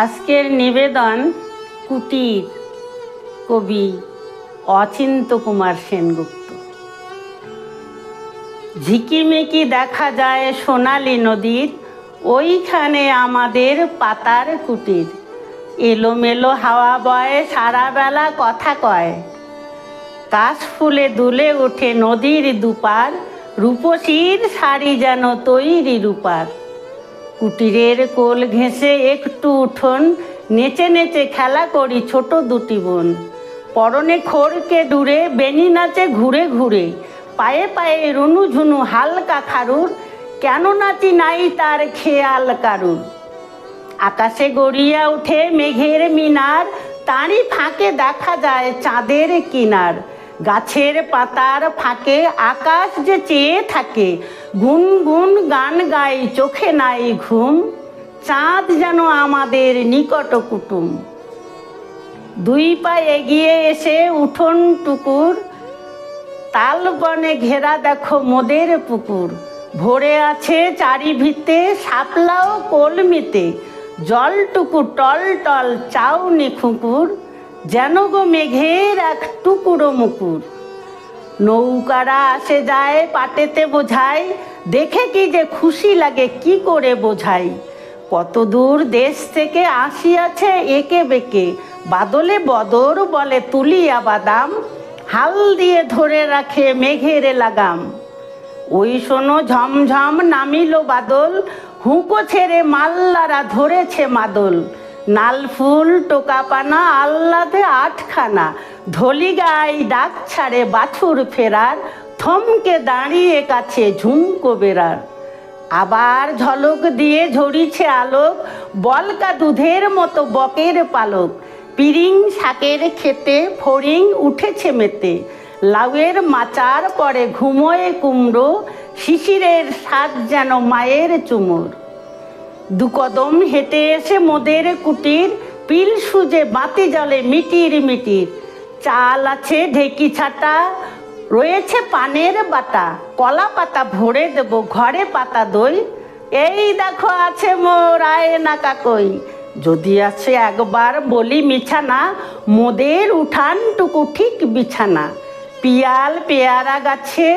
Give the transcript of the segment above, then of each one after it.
আজকের নিবেদন কুটির কবি অচিন্ত কুমার সেনগুপ্ত। ঝিকিমিকি দেখা যায় সোনালী নদীর, ওইখানে আমাদের পাতার কুটির। এলোমেলো হাওয়া বয়ে সারাবেলা কথা কয়। কাশ ফুলে দুলে ওঠে নদীর দুপার, রূপসীর শাড়ি যেন তৈরি রূপার। কুটিরের কোল ঘেঁষে একটু উঠোন, নেচে নেচে খেলা করি ছোট দুটি বোন। পরনে খোরকে দূরে বেনি নাচে ঘুরে ঘুরে। পায়ে পায়ে রুনু ঝুনু হালকা খারুর, কেন নাচি নাই তার খেয়াল কারুর? আকাশে গড়িয়া উঠে মেঘের মিনার, তারই ফাঁকে দেখা যায় চাঁদের কিনার। গাছের পাতার ফাঁকে আকাশ যে চেয়ে থাকে গুন গুন গাই, চোখে নাই ঘুম। চাঁদ যেন আমাদের নিকট কুটুম। দুই পা এগিয়ে এসে উঠোন টুকুর। তাল বনে ঘেরা দেখো মোদের পুকুর। ভরে আছে চারি ভিতে শাপলাও কলমিতে। জলটুকু টল টল চাউনি খুকুর। যেন গো মেঘের এক টুকুরো মুকুর। নৌকারা আসে যায়, পাটেতে বোঝায় দেখে কি যে খুশি লাগে, কি করে বোঝাই? কত দূর দেশ থেকে আসিয়াছে একে বেঁকে। বাদলে বদর বলে তুলিয়া বাদাম, হাল দিয়ে ধরে রাখে মেঘের লাগাম। ওই শোনো, ঝমঝম নামিল বাদল, হুঁকো ছেড়ে মাল্লারা ধরেছে মাদল। নাল ফুল টোকাপানা আল্লাদে আটখানা। ধলি গাই, ডাক ছাড়ে বাছুর ফেরার। থমকে দাঁড়িয়ে কাছে ঝুমকো বেড়ার। আবার ঝলক দিয়ে ঝরিছে আলোক, বলকা দুধের মতো বকের পালক। পিরিং শাকের খেতে ফড়িং উঠেছে মেতে। লাউয়ের মাচার পরে ঘুমোয় কুমড়ো, শিশিরের স্বাদ যেন মায়ের চুমুর। দু কদম হেঁটে এসে মোদের কুটির, পিল সুজে বাতি জলে মিটির মিটির। চাল আছে ঢেকি ছাটা, রয়েছে পানের বাটা। কলা পাতা ভরে দেব, ঘরে পাতা দই। এই দেখো আছে মোর আয় না কাকই। যদি আছে একবার বলি মিছানা, মোদের উঠানটুকু ঠিক বিছানা। পিয়াল পেয়ারা গাছে,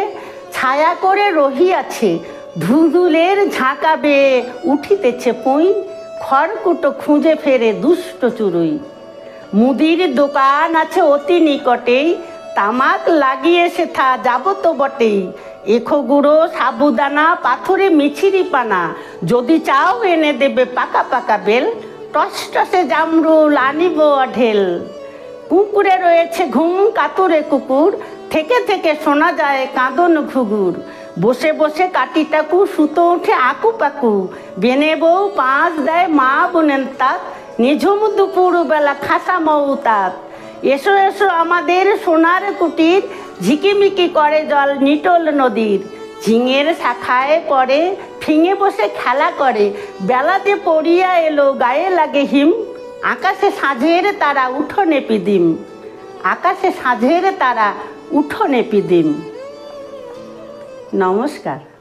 ছায়া করে রহিয়াছে ধুধুলের ঝাঁকা বেয়ে উঠিতেছে পুঁই, খড়কুটো খুঁজে ফেরে দুষ্ট চুরুই। মুদির দোকান আছে অতি নিকটেই, তামাক লাগিয়ে সেথা যাব তো বটেই। এখো গুঁড়ো, সাবুদানা, পাথরে মিছিরি পানা, যদি চাও এনে দেবে পাকা পাকা বেল, টস টসে জামরুল আনিব ঢেল। কুকুরে রয়েছে ঘুম, কাতুরে কুকুর, থেকে থেকে শোনা যায় কাঁদন ঘুঘুর। বসে বসে কাটিটাকু, সুতো উঠে আকু পাকু বেনে বউ পাঁচ দেয় মা বোনেন তাক নিঝুম দুপুর বেলা খাসা মৌ তাক এসো এসো আমাদের সোনার কুটির, ঝিকিমিকি করে জল নিটল নদীর। ঝিঙের শাখায় পড়ে, ফিঙে বসে খেলা করে। বেলাতে পড়িয়া এলো গায়ে লাগে হিম, আকাশে সাঁঝের তারা উঠোনে পিদিম। আকাশে সাঁঝের তারা উঠোনে পিদিম। নমস্কার।